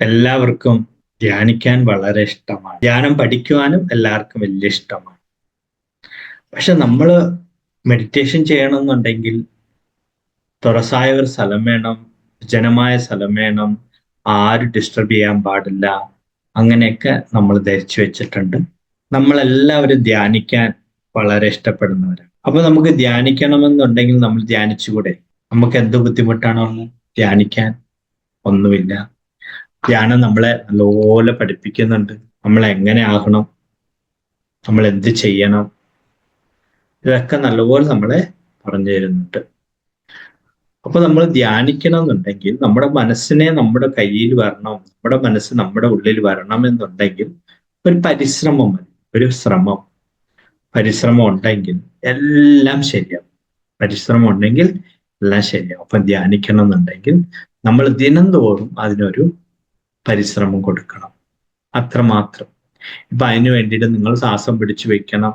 എല്ലാവർക്കും ധ്യാനിക്കാൻ വളരെ ഇഷ്ടമാണ്. ധ്യാനം പഠിക്കുവാനും എല്ലാവർക്കും വലിയ ഇഷ്ടമാണ്. പക്ഷെ നമ്മൾ മെഡിറ്റേഷൻ ചെയ്യണമെന്നുണ്ടെങ്കിൽ തുറസായ ഒരു സ്ഥലം വേണം ജനമായ സ്ഥലം വേണം ആരും ഡിസ്റ്റർബ് ചെയ്യാൻ പാടില്ല അങ്ങനെയൊക്കെ നമ്മൾ ധരിച്ചു വെച്ചിട്ടുണ്ട്. നമ്മളെല്ലാവരും ധ്യാനിക്കാൻ വളരെ ഇഷ്ടപ്പെടുന്നവരാണ്. അപ്പൊ നമുക്ക് ധ്യാനിക്കണമെന്നുണ്ടെങ്കിൽ നമ്മൾ ധ്യാനിച്ചുകൂടെ? നമുക്ക് എന്ത് ബുദ്ധിമുട്ടാണോ ധ്യാനിക്കാൻ ഒന്നുമില്ല. ധ്യാനം നമ്മളെ നല്ലപോലെ പഠിപ്പിക്കുന്നുണ്ട്. നമ്മൾ എങ്ങനെ ആകണം? നമ്മൾ എന്ത് ചെയ്യണം? ഇതൊക്കെ നല്ലപോലെ നമ്മളെ പറഞ്ഞു തരുന്നുണ്ട്. അപ്പൊ നമ്മൾ ധ്യാനിക്കണം എന്നുണ്ടെങ്കിൽ നമ്മുടെ മനസ്സിനെ നമ്മുടെ കയ്യിൽ വരണം നമ്മുടെ മനസ്സ് നമ്മുടെ ഉള്ളിൽ വരണം എന്നുണ്ടെങ്കിൽ ഒരു പരിശ്രമം മതി ഒരു ശ്രമം. പരിശ്രമം ഉണ്ടെങ്കിൽ എല്ലാം ശരിയാവും. പരിശ്രമം ഉണ്ടെങ്കിൽ എല്ലാം ശരിയാവും. അപ്പൊ ധ്യാനിക്കണം എന്നുണ്ടെങ്കിൽ നമ്മൾ ദിനംതോറും അതിനൊരു പരിശ്രമം കൊടുക്കണം. അത്രമാത്രം. ഇപ്പൊ അതിന് വേണ്ടിയിട്ട് നിങ്ങൾ ശ്വാസം പിടിച്ചു വെക്കണം.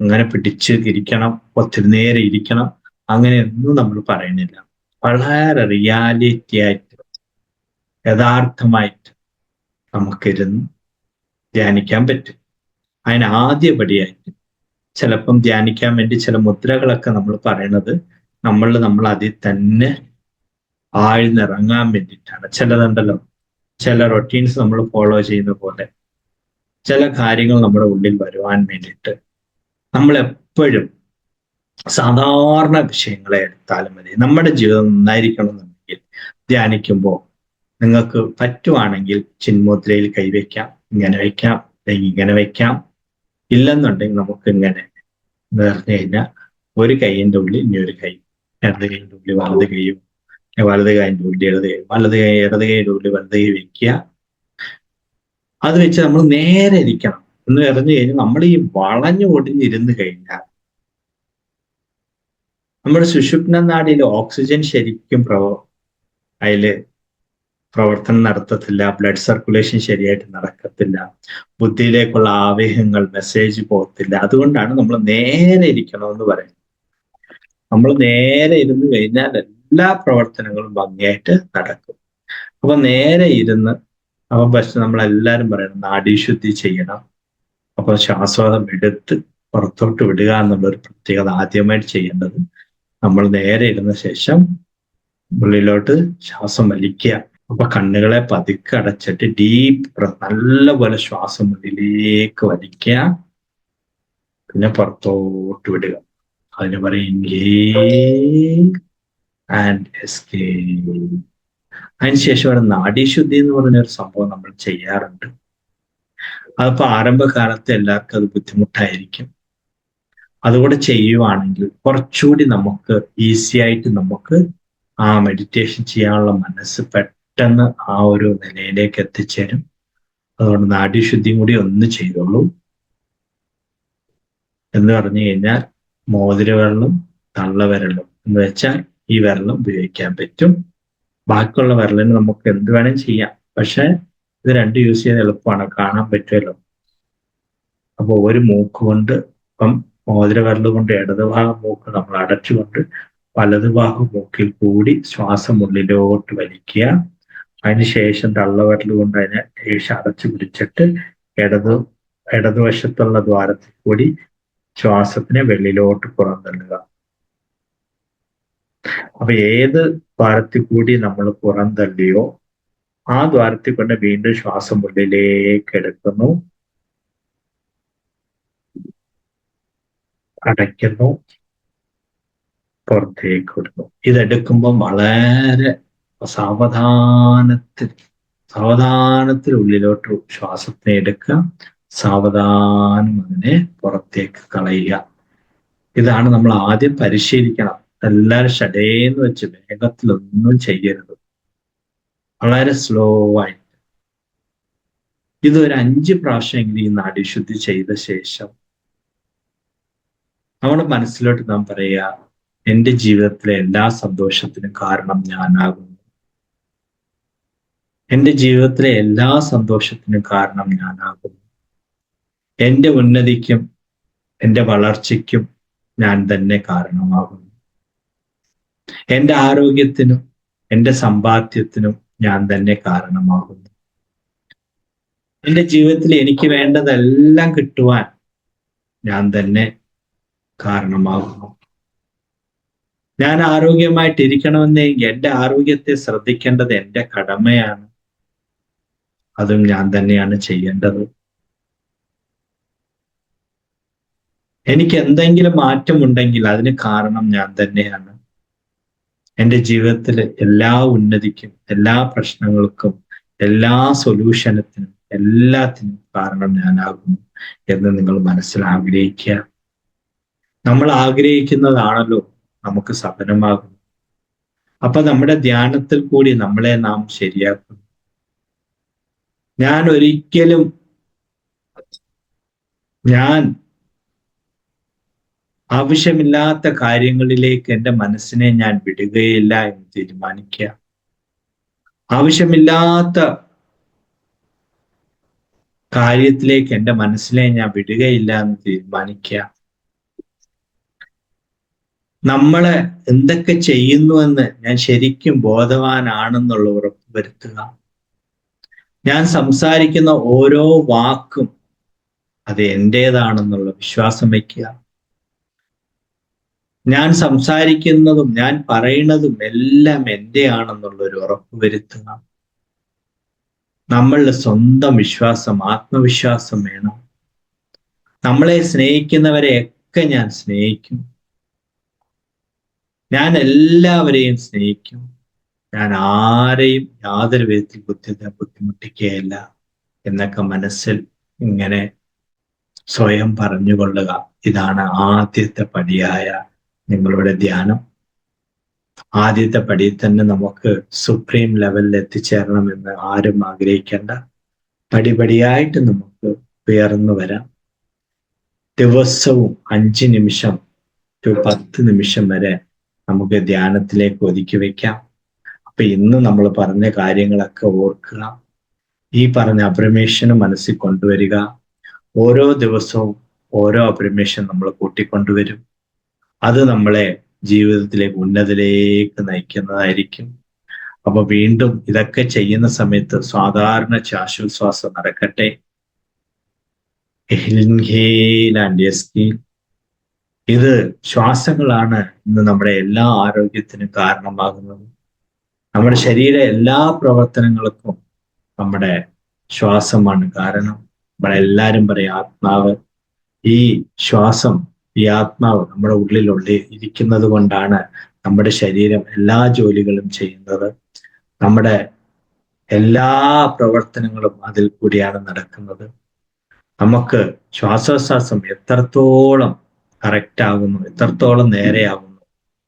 അങ്ങനെ പിടിച്ച് ഇരിക്കണം. ഒത്തിരി നേരം ഇരിക്കണം. അങ്ങനെയൊന്നും നമ്മൾ പറയുന്നില്ല. വളരെ റിയാലിറ്റി ആയിട്ട് യഥാർത്ഥമായിട്ട് നമുക്കിരുന്ന് ധ്യാനിക്കാൻ പറ്റും. അതിന് ആദ്യപടിയായിട്ട് ചിലപ്പം ധ്യാനിക്കാൻ വേണ്ടി ചില മുദ്രകളൊക്കെ നമ്മൾ പറയണത് നമ്മൾ നമ്മൾ അതിൽ തന്നെ ആഴ്ന്നിറങ്ങാൻ വേണ്ടിയിട്ടാണ്. ചിലതുണ്ടല്ലോ ചില റൊട്ടീൻസ് നമ്മൾ ഫോളോ ചെയ്യുന്ന പോലെ ചില കാര്യങ്ങൾ നമ്മുടെ ഉള്ളിൽ വരുവാൻ വേണ്ടിയിട്ട് നമ്മൾ എപ്പോഴും സാധാരണ വിഷയങ്ങളെ എടുത്താലും മതി. നമ്മുടെ ജീവിതം നന്നായിരിക്കണം എന്നുണ്ടെങ്കിൽ ധ്യാനിക്കുമ്പോൾ നിങ്ങൾക്ക് പറ്റുവാണെങ്കിൽ ചിന്മുദ്രയിൽ കൈവയ്ക്കാം ഇങ്ങനെ വയ്ക്കാം അല്ലെങ്കിൽ ഇങ്ങനെ വയ്ക്കാം ഇല്ലെന്നുണ്ടെങ്കിൽ നമുക്ക് ഇങ്ങനെ എന്ന് കഴിഞ്ഞാൽ ഒരു കൈയിന്റെ ഉള്ളിൽ ഇനി ഒരു കൈ രണ്ട് കൈയിന്റെ ഉള്ളിൽ വലത് കൈയും വലത് കൈന്റെ ഉള്ളിൽ ഇടത് വലത് കൈ ഇടത് കൈയുടെ ഉള്ളിൽ വലത് കൈ വെക്കുക. അത് വെച്ച് നമ്മൾ നേരെ ഇരിക്കണം. എന്ന് പറഞ്ഞു കഴിഞ്ഞാൽ നമ്മൾ ഈ വളഞ്ഞു ഒടിഞ്ഞിരുന്ന് കഴിഞ്ഞാൽ നമ്മുടെ സുഷുപ്ന നാടിയിൽ ഓക്സിജൻ ശരിക്കും പ്രവ അതിൽ പ്രവർത്തനം നടത്തത്തില്ല ബ്ലഡ് സർക്കുലേഷൻ ശരിയായിട്ട് നടക്കത്തില്ല ബുദ്ധിയിലേക്കുള്ള ആവേഹങ്ങൾ മെസ്സേജ് പോകത്തില്ല. അതുകൊണ്ടാണ് നമ്മൾ നേരെ ഇരിക്കണമെന്ന് പറയുന്നത്. നമ്മൾ നേരെ ഇരുന്ന് കഴിഞ്ഞാൽ എല്ലാ പ്രവർത്തനങ്ങളും ഭംഗിയായിട്ട് നടക്കും. അപ്പൊ നേരെ ഇരുന്ന് അപ്പൊ പക്ഷെ നമ്മളെല്ലാരും പറയണം നാഡീശുദ്ധി ചെയ്യണം. അപ്പൊ ശ്വാസവാദം എടുത്ത് പുറത്തോട്ട് വിടുക എന്നുള്ള ഒരു പ്രത്യേകത ആദ്യമായിട്ട് ചെയ്യേണ്ടത് നമ്മൾ നേരെ ഇരുന്ന ശേഷം ഉള്ളിലോട്ട് ശ്വാസം വലിക്കുക. അപ്പൊ കണ്ണുകളെ പതുക്കെ അടച്ചിട്ട് ഡീപ്പ് നല്ലപോലെ ശ്വാസം ഉള്ളിലേക്ക് വലിക്കുക. പിന്നെ പുറത്തോട്ട് വിടുക. അതിന് പറയും ആൻഡ് എസ്കേപ്പ് അതിനുശേഷം അവിടെ നാഡീശുദ്ധി എന്ന് പറഞ്ഞ ഒരു സംഭവം നമ്മൾ ചെയ്യാറുണ്ട്. അതിപ്പോ ആരംഭകാലത്ത് എല്ലാവർക്കും അത് ബുദ്ധിമുട്ടായിരിക്കും. അതുകൂടെ ചെയ്യുവാണെങ്കിൽ കുറച്ചുകൂടി നമുക്ക് ഈസി ആയിട്ട് നമുക്ക് ആ മെഡിറ്റേഷൻ ചെയ്യാനുള്ള മനസ്സ് പെട്ടെന്ന് ആ ഒരു നിലയിലേക്ക് എത്തിച്ചേരും. അതുകൊണ്ട് നാഡീശുദ്ധിയും കൂടി ഒന്ന് ചെയ്തോളൂ. എന്ന് പറഞ്ഞു കഴിഞ്ഞാൽ മോതിരവെള്ളം തള്ളവിരലും എന്ന് വെച്ചാൽ ഈ വിരൽ ഉപയോഗിക്കാൻ പറ്റും. ബാക്കിയുള്ള വിരലിന് നമുക്ക് എന്ത് വേണമെങ്കിലും ചെയ്യാം. പക്ഷെ ഇത് രണ്ട് യൂസ് ചെയ്യാൻ എളുപ്പമാണ്. കാണാൻ പറ്റുമല്ലോ. അപ്പൊ ഒരു മൂക്ക് കൊണ്ട് ഇപ്പം മോതിര വിരൽ കൊണ്ട് ഇടത് ഭാഗം മൂക്ക് നമ്മൾ അടച്ചുകൊണ്ട് വലതുഭാഗം മൂക്കിൽ കൂടി ശ്വാസം ഉള്ളിലോട്ട് വലിക്കുക. അതിനുശേഷം തള്ളവിരൽ കൊണ്ട് അതിനെ ശേഷം അടച്ചു പിടിച്ചിട്ട് ഇടത് ഇടതുവശത്തുള്ള ദ്വാരത്തിൽ കൂടി ശ്വാസത്തിനെ വെള്ളിലോട്ട് പുറന്തള്ളുക. അപ്പൊ ഏത് ദ്വാരത്തിൽ കൂടി നമ്മൾ പുറന്തള്ളിയോ ആ ദ്വാരത്തിൽ കൊണ്ട് വീണ്ടും ശ്വാസം ഉള്ളിലേക്ക് എടുക്കുന്നു. അടയ്ക്കുന്നു. പുറത്തേക്ക് വിടുന്നു. ഇതെടുക്കുമ്പോൾ വളരെ സാവധാനത്തിൽ സാവധാനത്തിൽ ഉള്ളിലോട്ട് ശ്വാസത്തെ എടുക്കുക. സാവധാനം അതിനെ പുറത്തേക്ക് കളയുക. ഇതാണ് നമ്മൾ ആദ്യം പരിശീലിക്കണം. എല്ലാവരും ഷടേന്ന് വെച്ച് വേഗത്തിലൊന്നും ചെയ്യരുത്. വളരെ സ്ലോ ആയിട്ട്. ഇത് ഒരു അഞ്ച് പ്രാവശ്യമെങ്കിലും ഈ നാഡീശുദ്ധി ചെയ്ത ശേഷം നമ്മുടെ മനസ്സിലോട്ട് നാം പറയുക എന്റെ ജീവിതത്തിലെ എല്ലാ സന്തോഷത്തിനും കാരണം ഞാനാകുന്നു. എന്റെ ജീവിതത്തിലെ എല്ലാ സന്തോഷത്തിനും കാരണം ഞാനാകുന്നു. എന്റെ ഉന്നതിക്കും എന്റെ വളർച്ചയ്ക്കും ഞാൻ തന്നെ കാരണമാകുന്നു. എന്റെ ആരോഗ്യത്തിനും എന്റെ സമ്പാദ്യത്തിനും ഞാൻ തന്നെ കാരണമാകുന്നു. എന്റെ ജീവിതത്തിൽ എനിക്ക് വേണ്ടതെല്ലാം കിട്ടുവാൻ ഞാൻ തന്നെ കാരണമാകുന്നു. ഞാൻ ആരോഗ്യമായിട്ടിരിക്കണമെന്നെങ്കിൽ എന്റെ ആരോഗ്യത്തെ ശ്രദ്ധിക്കേണ്ടത് എന്റെ കടമയാണ്. അതും ഞാൻ തന്നെയാണ് ചെയ്യേണ്ടത്. എനിക്ക് എന്തെങ്കിലും മാറ്റമുണ്ടെങ്കിൽ അതിന് കാരണം ഞാൻ തന്നെയാണ്. എന്റെ ജീവിതത്തിൽ എല്ലാ ഉന്നതിക്കും എല്ലാ പ്രശ്നങ്ങൾക്കും എല്ലാ സൊല്യൂഷനത്തിനും എല്ലാത്തിനും കാരണം ഞാനാകുന്നു എന്ന് നിങ്ങൾ മനസ്സിൽ ആഗ്രഹിക്കുക. നമ്മൾ ആഗ്രഹിക്കുന്നതാണല്ലോ നമുക്ക് സഫലമാകുന്നത്. അപ്പൊ നമ്മുടെ ധ്യാനത്തിൽ കൂടി നമ്മളെ നാം ശരിയാക്കുന്നു ഞാൻ ഒരിക്കലും ഞാൻ ആവശ്യമില്ലാത്ത കാര്യങ്ങളിലേക്ക് എന്റെ മനസ്സിനെ ഞാൻ വിടുകയില്ല എന്ന് തീരുമാനിക്കുക. ആവശ്യമില്ലാത്ത കാര്യത്തിലേക്ക് എന്റെ മനസ്സിനെ ഞാൻ വിടുകയില്ല എന്ന് തീരുമാനിക്കുക. നമ്മളെ എന്തൊക്കെ ചെയ്യുന്നുവെന്ന് ഞാൻ ശരിക്കും ബോധവാനാണെന്നുള്ള ഉറപ്പ് വരുത്തുക. ഞാൻ സംസാരിക്കുന്ന ഓരോ വാക്കും അത് എന്റേതാണെന്നുള്ള വിശ്വാസം വയ്ക്കുക. ഞാൻ സംസാരിക്കുന്നതും ഞാൻ പറയുന്നതും എല്ലാം എന്റെ ആണെന്നുള്ള ഒരു ഉറപ്പ് വരുത്തുക നമ്മളുടെ സ്വന്തം വിശ്വാസം ആത്മവിശ്വാസം വേണം. നമ്മളെ സ്നേഹിക്കുന്നവരെയൊക്കെ ഞാൻ സ്നേഹിക്കും. ഞാൻ എല്ലാവരെയും സ്നേഹിക്കും. ഞാൻ ആരെയും യാതൊരു വിധത്തിൽ ബുദ്ധി ബുദ്ധിമുട്ടിക്കുകയില്ല എന്നൊക്കെ മനസ്സിൽ ഇങ്ങനെ സ്വയം പറഞ്ഞുകൊള്ളുക. ഇതാണ് ആദ്യത്തെ പടിയായ നിങ്ങളുടെ ധ്യാനം. ആദ്യത്തെ പടിയിൽ തന്നെ നമുക്ക് സുപ്രീം ലെവലിൽ എത്തിച്ചേരണമെന്ന് ആരും ആഗ്രഹിക്കേണ്ട. പടിപടിയായിട്ട് നമുക്ക് ഉയർന്നു വരാം. ദിവസവും അഞ്ച് നിമിഷം ടു പത്ത് നിമിഷം വരെ നമുക്ക് ധ്യാനത്തിലേക്ക് ഒതുക്കി വയ്ക്കാം അപ്പൊ ഇന്ന് നമ്മൾ പറഞ്ഞ കാര്യങ്ങളൊക്കെ ഓർക്കുക. ഈ പറഞ്ഞ അപ്രമേഷന് മനസ്സിൽ കൊണ്ടുവരിക. ഓരോ ദിവസവും ഓരോ അപ്രമേഷൻ നമ്മൾ കൂട്ടിക്കൊണ്ടുവരും. അത് നമ്മളെ ജീവിതത്തിലേക്ക് ഉന്നതിലേക്ക് നയിക്കുന്നതായിരിക്കും. അപ്പൊ വീണ്ടും ഇതൊക്കെ ചെയ്യുന്ന സമയത്ത് സാധാരണ ശ്വാസോച്ഛ്വാസം നടക്കട്ടെ. ഇത് ശ്വാസങ്ങളാണ് ഇന്ന് നമ്മുടെ എല്ലാ ആരോഗ്യത്തിനും കാരണമാകുന്നത്. നമ്മുടെ ശരീര എല്ലാ പ്രവർത്തനങ്ങൾക്കും നമ്മുടെ ശ്വാസമാണ് കാരണം. നമ്മളെല്ലാരും പറയും ആത്മാവ് ഈ ശ്വാസം ഈ ആത്മാവ് നമ്മുടെ ഉള്ളിലുള്ള ഇരിക്കുന്നത് കൊണ്ടാണ് നമ്മുടെ ശരീരം എല്ലാ ജോലികളും ചെയ്യുന്നത്. നമ്മുടെ എല്ലാ പ്രവർത്തനങ്ങളും അതിൽ കൂടിയാണ് നടക്കുന്നത്. നമുക്ക് ശ്വാസോച്ഛ്വാസം എത്രത്തോളം കറക്റ്റ് ആകുന്നു എത്രത്തോളം നേരെയാകുന്നു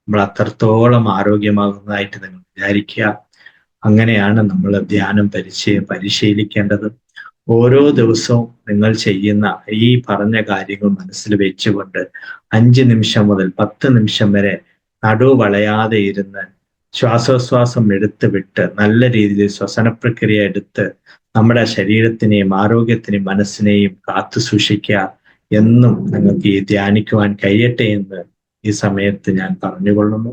നമ്മൾ അത്രത്തോളം ആരോഗ്യമാകുന്നതായിട്ട് നിങ്ങൾ വിചാരിക്കുക. അങ്ങനെയാണ് നമ്മൾ ധ്യാനം പരിശീ പരിശീലിക്കേണ്ടത്. ഓരോ ദിവസവും നിങ്ങൾ ചെയ്യുന്ന ഈ പറഞ്ഞ കാര്യങ്ങൾ മനസ്സിൽ വെച്ചുകൊണ്ട് അഞ്ച് നിമിഷം മുതൽ പത്ത് നിമിഷം വരെ നടു വളയാതെ ഇരുന്ന് ശ്വാസോച്ഛ്വാസം എടുത്ത് വിട്ട് നല്ല രീതിയിൽ ശ്വസന പ്രക്രിയ എടുത്ത് നമ്മുടെ ശരീരത്തിനെയും ആരോഗ്യത്തിനെയും മനസ്സിനെയും കാത്തു സൂക്ഷിക്കുക എന്നും നിങ്ങൾക്ക് ഈ ധ്യാനിക്കുവാൻ കഴിയട്ടെ എന്ന് ഈ സമയത്ത് ഞാൻ പറഞ്ഞുകൊള്ളുന്നു.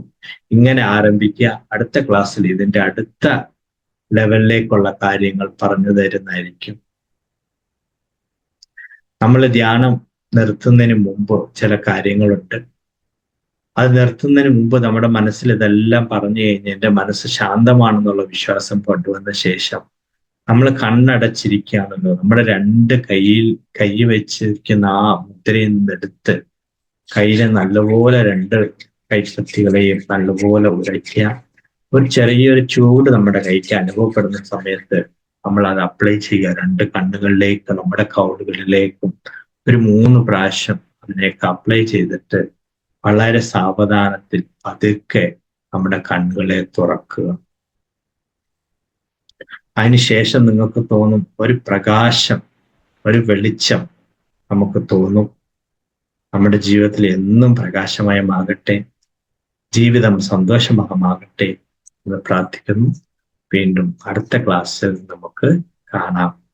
ഇങ്ങനെ ആരംഭിക്കുക. അടുത്ത ക്ലാസ്സിൽ ഇതിന്റെ അടുത്ത ലെവലിലേക്കുള്ള കാര്യങ്ങൾ പറഞ്ഞു തരുന്നതായിരിക്കും. നമ്മൾ ധ്യാനം നിർത്തുന്നതിന് മുമ്പ് ചില കാര്യങ്ങളുണ്ട്. അത് നിർത്തുന്നതിന് മുമ്പ് നമ്മുടെ മനസ്സിൽ ഇതെല്ലാം പറഞ്ഞു കഴിഞ്ഞ് എന്റെ മനസ്സ് ശാന്തമാണെന്നുള്ള വിശ്വാസം കൊണ്ടുവന്ന ശേഷം നമ്മൾ കണ്ണടച്ചിരിക്കുകയാണല്ലോ. നമ്മുടെ രണ്ട് കയ്യിൽ കൈ വെച്ചിരിക്കുന്ന ആ മുദ്രയിൽ നിന്നെടുത്ത് കയ്യിലെ നല്ലപോലെ രണ്ട് കൈപ്പത്തികളെയും നല്ലപോലെ ഉരയ്ക്കുക. ഒരു ചെറിയൊരു ചൂട് നമ്മുടെ കൈക്ക് അനുഭവപ്പെടുന്ന സമയത്ത് നമ്മൾ അത് അപ്ലൈ ചെയ്യുക. രണ്ട് കണ്ണുകളിലേക്ക് നമ്മുടെ കൗളുകളിലേക്കും ഒരു മൂന്ന് പ്രാവശ്യം അതിനെയൊക്കെ അപ്ലൈ ചെയ്തിട്ട് വളരെ സാവധാനത്തിൽ പതുക്കെ നമ്മുടെ കണ്ണുകളെ തുറക്കുക. അതിനുശേഷം നിങ്ങൾക്ക് തോന്നും ഒരു പ്രകാശം ഒരു വെളിച്ചം നമുക്ക് തോന്നും. നമ്മുടെ ജീവിതത്തിൽ എന്നും പ്രകാശമയമാകട്ടെ ജീവിതം സന്തോഷമയമാകട്ടെ എന്ന് പ്രാർത്ഥിക്കുന്നു. വീണ്ടും അടുത്ത ക്ലാസ്സിൽ നമുക്ക് കാണാം.